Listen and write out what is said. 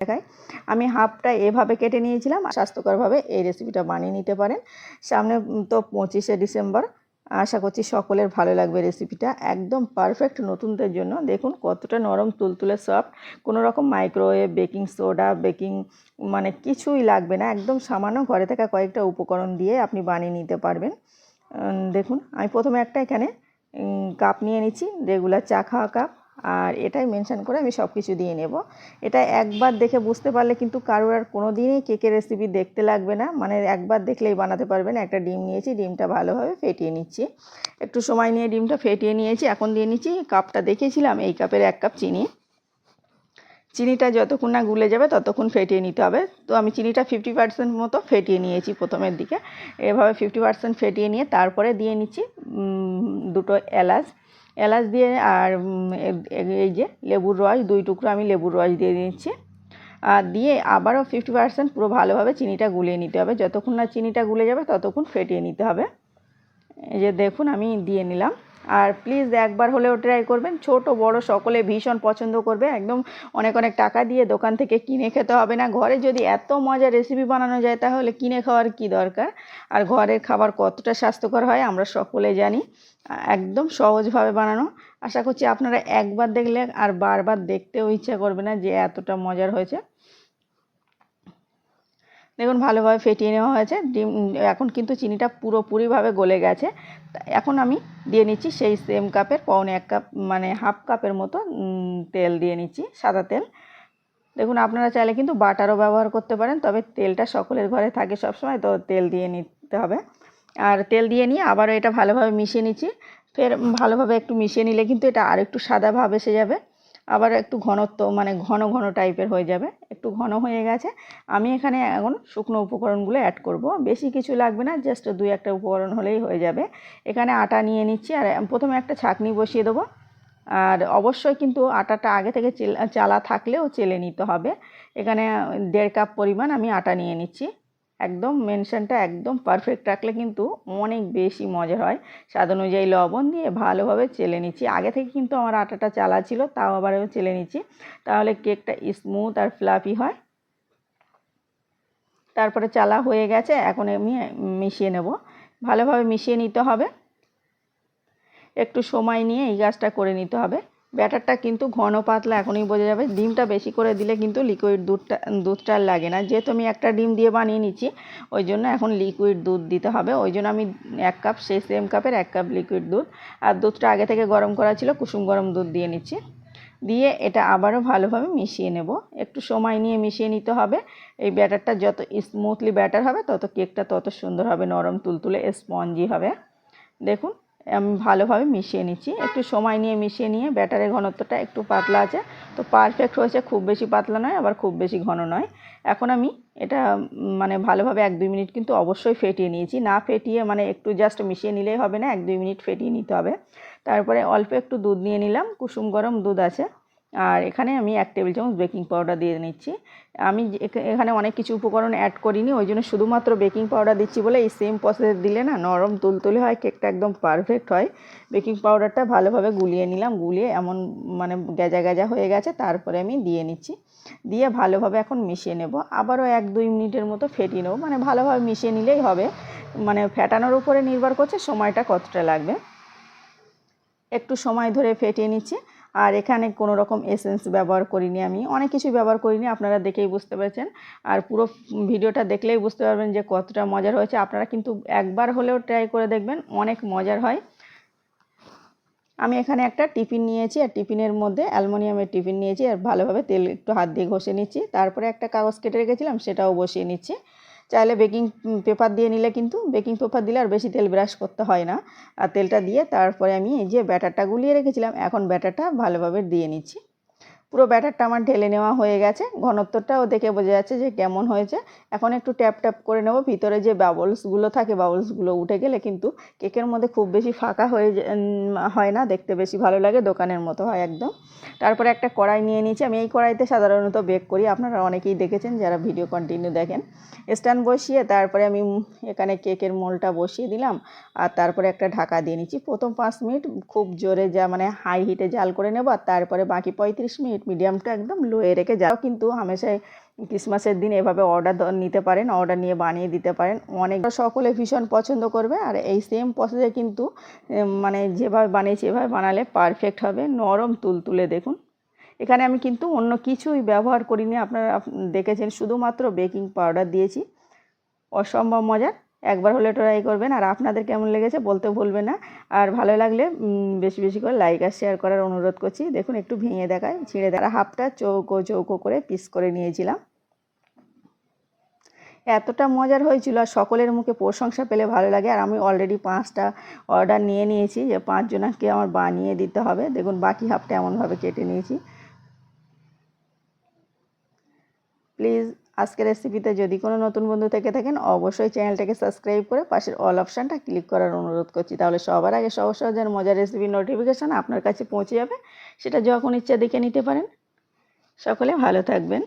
দেখাই। আমি হাফটা এভাবে কেটে নিয়েছিলাম স্বাস্থ্যকরভাবে এই রেসিপিটা বানিয়ে নিতে পারেন। সামনে তো পঁচিশে ডিসেম্বর। আশা করছি সকলের ভালো লাগবে রেসিপিটা একদম পারফেক্ট নতুনদের জন্য। দেখুন কতটা নরম, তুলতুলে সফট কোনো রকম মাইক্রোওয়েভ বেকিং সোডা বেকিং মানে কিছুই লাগবে না। একদম সামান্য ঘরে থাকা কয়েকটা উপকরণ দিয়ে আপনি বানিয়ে নিতে পারবেন। দেখুন, আমি প্রথমে একটা এখানে কাপ নিয়ে নিচ্ছি রেগুলার চা খাওয়া কাপ আর এটাই মেনশান করে আমি সব কিছু দিয়ে নেব। এটা একবার দেখে বুঝতে পারলে কিন্তু কারোর আর কোনো দিনই কেকের রেসিপি দেখতে লাগবে না। মানে একবার দেখলেই বানাতে পারবেন। একটা ডিম নিয়েছি, ডিমটা ভালোভাবে ফেটিয়ে নিচ্ছি। একটু সময় নিয়ে ডিমটা ফেটিয়ে নিয়েছি। এখন দিয়ে নিচ্ছি কাপটা দেখেছিলাম, এই কাপের এক কাপ চিনি। চিনিটা যতক্ষণ না গুলে যাবে ততক্ষণ ফেটিয়ে নিতে হবে। তো আমি চিনিটা ফিফটি পার্সেন্ট মতো ফেটিয়ে নিয়েছি প্রথমের দিকে। এভাবে ফিফটি পার্সেন্ট ফেটিয়ে নিয়ে তারপরে দিয়ে নিচ্ছি দুটো এলাচ। এলাচ দিয়ে আর এই যে লেবুর রস, দুই টুকরো আমি লেবুর রস দিয়ে দিচ্ছি আর দিয়ে আবারও ফিফটি পার্সেন্ট পুরো ভালোভাবে চিনিটা গুলিয়ে নিতে হবে। যতক্ষণ না চিনিটা গুলে যাবে, ততক্ষণ ফেটিয়ে নিতে হবে। এই যে দেখুন, আমি দিয়ে নিলাম। আর প্লিজ একবার হলেও ট্রাই করবেন। ছোট, বড় সকলে ভীষণ পছন্দ করবে। একদম অনেক অনেক টাকা দিয়ে দোকান থেকে কিনে খেতে হবে না। ঘরে যদি এত মজার রেসিপি বানানো যায়, তাহলে কিনে খাওয়ার কি দরকার? আর ঘরের খাবার কতটা স্বাস্থ্যকর হয়, আমরা সকলে জানি। একদম সহজভাবে বানানো। আশা করছি আপনারা একবার দেখলে আর বারবার দেখতেও ইচ্ছা করবে না যে এতটা মজার হয়েছে। দেখুন ভালোভাবে ফেটিয়ে নেওয়া হয়েছে। ডিম, এখন কিন্তু চিনিটা পুরোপুরিভাবে গলে গেছে। এখন আমি দিয়ে নিচ্ছি সেই সেম কাপের পৌনে এক কাপ মানে হাফ কাপের মতো তেল দিয়ে নিচ্ছি, সাদা তেল। দেখুন আপনারা চাইলে কিন্তু বাটারও ব্যবহার করতে পারেন, তবে তেলটা সকলের ঘরে থাকে সবসময়, তো তেল দিয়ে নিতে হবে। আর তেল দিয়ে নিয়ে আবারও এটা ভালোভাবে মিশিয়ে নিচ্ছি। ফের ভালোভাবে একটু মিশিয়ে নিলে কিন্তু এটা আর একটু সাদা ভাব এসে যাবে। আবার একটু ঘনত্ব মানে ঘন ঘন টাইপের হয়ে যাবে। একটু ঘন হয়ে গেছে। আমি এখানে এখন শুকনো উপকরণগুলো অ্যাড করব। বেশি কিছু লাগবে না জাস্ট দুই একটা উপকরণ হলেই হয়ে যাবে। এখানে আটা নিয়ে নিচ্ছি। আর প্রথমে একটা ছাঁকনি বসিয়ে দেবো। আর অবশ্যই কিন্তু আটাটা আগে থেকে চেলা থাকলেও চেলে নিতে হবে। এখানে দেড় কাপ পরিমাণ আমি আটা নিয়ে নিচ্ছি। একদম মেনশনটা একদম পারফেক্ট রাখলে কিন্তু অনেক বেশি মজা হয়। স্বাদ অনুযায়ী লবণ দিয়ে ভালোভাবে চেলে নিচ্ছি। আগে থেকে কিন্তু আমার আটাটা চালা ছিল, তাও আবার চেলে নিচ্ছি। তাহলে কেকটা স্মুথ আর ফ্লাফি হয়। তারপরে চালা হয়ে গেছে, এখন আমি মিশিয়ে নেব। ভালোভাবে মিশিয়ে নিতে হবে। একটু সময় নিয়ে এই কাজটা করে নিতে হবে। ব্যাটারটা কিন্তু ঘন পাতলা, এখনই বোঝা যাবে। ডিমটা বেশি করে দিলে কিন্তু লিকুইড দুধটা দুধটা লাগে না। যেহেতু আমি একটা ডিম দিয়ে বানিয়ে নিচ্ছি, ওই জন্য এখন লিকুইড দুধ দিতে হবে। ওই জন্য আমি এক কাপ সেই সেম কাপের এক কাপ লিকুইড দুধ। আর দুধটা আগে থেকে গরম করা ছিল, কুসুম গরম দুধ দিয়ে নিচ্ছি। দিয়ে এটা আবারও ভালোভাবে মিশিয়ে নেব। একটু সময় নিয়ে মিশিয়ে নিতে হবে। এই ব্যাটারটা যত স্মুথলি ব্যাটার হবে, তত কেকটা তত সুন্দর হবে, নরম তুলতুলে, স্পঞ্জি হবে। দেখুন আমি ভালোভাবে মিশিয়ে নিচ্ছি। একটু সময় নিয়ে মিশিয়ে নিয়ে ব্যাটারের ঘনত্বটা একটু পাতলা আছে। তো পারফেক্ট হয়েছে, খুব বেশি পাতলা নয়, আবার খুব বেশি ঘন নয়। এখন আমি এটা মানে ভালোভাবে এক দুই মিনিট কিন্তু অবশ্যই ফেটিয়ে নিয়েছি। না ফেটিয়ে মানে একটু জাস্ট মিশিয়ে নিলেই হবে না, এক দুই মিনিট ফেটিয়ে নিতে হবে। তারপরে অল্প একটু দুধ নিয়ে নিলাম। কুসুম গরম দুধ আছে। আর এখানে আমি এক টেবিল চামচ বেকিং পাউডার দিয়ে নিচ্ছি। আমি এখানে অনেক কিছু উপকরণ অ্যাড করিনি, ওই জন্য শুধুমাত্র বেকিং পাউডার দিচ্ছি বলে এই সেম প্রসেস দিলে না নরম তুলতুলে হয় কেকটা একদম পারফেক্ট হয়। বেকিং পাউডারটা ভালোভাবে গুলিয়ে নিলাম, গুলিয়ে এমন মানে গেজা গেজা হয়ে গেছে, তারপরে আমি দিয়ে নিচ্ছি। দিয়ে ভালোভাবে এখন মিশিয়ে নেব। আবারও এক দুই মিনিটের মতো ফেটিয়ে নেব মানে ভালোভাবে মিশিয়ে নিলেই হবে। মানে ফেটানোর উপরে নির্ভর করছে সময়টা কতটা লাগবে। একটু সময় ধরে ফেটিয়ে নিচ্ছি। আর এখানে কোনো রকম এসেন্স ব্যবহার করিনি আমি। অনেক কিছু ব্যবহার করিনি, আপনারা দেখেই বুঝতে পেরেছেন। আর পুরো ভিডিওটা দেখলেই বুঝতে পারবেন যে কতটা মজার হয়েছে। আপনারা কিন্তু একবার হলেও ট্রাই করে দেখবেন, অনেক মজার হয়। আমি এখানে একটা টিফিন নিয়েছি, আর টিফিনের মধ্যে অ্যালমোনিয়ামের টিফিন নিয়েছি, আর ভালোভাবে তেল একটু হাত দিয়ে ঘষে নিচ্ছি। তারপরে একটা কাগজ কেটে রেখেছিলাম, সেটাও বসিয়ে নিচ্ছি। চাইলে বেকিং পেপার দিয়ে নিলে কিন্তু বেকিং পেপার দিলে আর বেশি তেল ব্রাশ করতে হয় না। আর তেলটা দিয়ে তারপরে আমি এই যে ব্যাটারটা গুলিয়ে রেখেছিলাম, এখন ব্যাটারটা ভালোভাবে দিয়ে নিচ্ছি। পুরো ব্যাটারটা আমার ঢেলে নেওয়া হয়ে গেছে। ঘনত্বটাও দেখে বোঝা যাচ্ছে যে কেমন হয়েছে। এখন একটু ট্যাপ ট্যাপ করে নেব। ভিতরে যে বাবলসগুলো থাকে বাবলসগুলো উঠে গেলে কিন্তু কেকের মধ্যে খুব বেশি ফাঁকা হয়ে হয় না। দেখতে বেশি ভালো লাগে, দোকানের মতো হয় একদম। তারপরে একটা কড়াই নিয়ে নিয়েছি। আমি এই কড়াইতে সাধারণত বেক করি। আপনারা অনেকেই দেখেছেন যারা ভিডিও কন্টিনিউ দেখেন। স্ট্যান্ড বসিয়ে তারপরে আমি এখানে কেকের মোলটা বসিয়ে দিলাম। আর তারপরে একটা ঢাকা দিয়ে নিচ্ছি। প্রথম পাঁচ মিনিট খুব জোরে যা মানে হাই হিটে জাল করে নেব। আর তারপরে বাকি পঁয়ত্রিশ মিনিট মিনিট মিডিয়ামটা একদম লোয়ে রেখে যাও। কিন্তু হামেশাই ক্রিসমাসের দিন এভাবে অর্ডার নিতে পারেন অর্ডার নিয়ে বানিয়ে দিতে পারেন। অনেক সকলে ভীষণ পছন্দ করবে। আর এই সেম প্রসেসে কিন্তু মানে যেভাবে বানিয়েছি, এভাবে বানালে পারফেক্ট হবে। নরম তুলতুলে দেখুন। এখানে আমি কিন্তু অন্য কিছুই ব্যবহার করিনি। আপনারা আপ- দেখেছেন, শুধুমাত্র বেকিং পাউডার দিয়েছি। অসম্ভব মজার। একবার হলে ট্রাই করবেন। আর আপনাদের কেমন লেগেছে বলতে ভুলবেন না। আর ভালো লাগলে বেশি বেশি করে লাইক আর শেয়ার করার অনুরোধ করছি। দেখুন, একটু ভেঙে দেখায়, ছিঁড়ে দেখা হাফটা চৌকো চৌকো করে পিস করে নিয়েছিলাম। এতটা মজার হয়েছিল, আর সকলের মুখে প্রশংসা পেলে ভালো লাগে। আর আমি অলরেডি পাঁচটা অর্ডার নিয়ে নিয়েছি যে, পাঁচজনকে আমার বানিয়ে দিতে হবে। দেখুন, বাকি হাফটা এমনভাবে কেটে নিয়েছি। প্লিজ আজকের রেসিপিতে যদি কোনো নতুন বন্ধু থেকে থাকেন, অবশ্যই চ্যানেলটাকে সাবস্ক্রাইব করে পাশের অল অপশানটা ক্লিক করার অনুরোধ করছি। তাহলে সবার আগে সহজ সহজের মজার রেসিপির নোটিফিকেশান আপনার কাছে পৌঁছে যাবে। সেটা যখন ইচ্ছা দেখে নিতে পারেন। সকলে ভালো থাকবেন।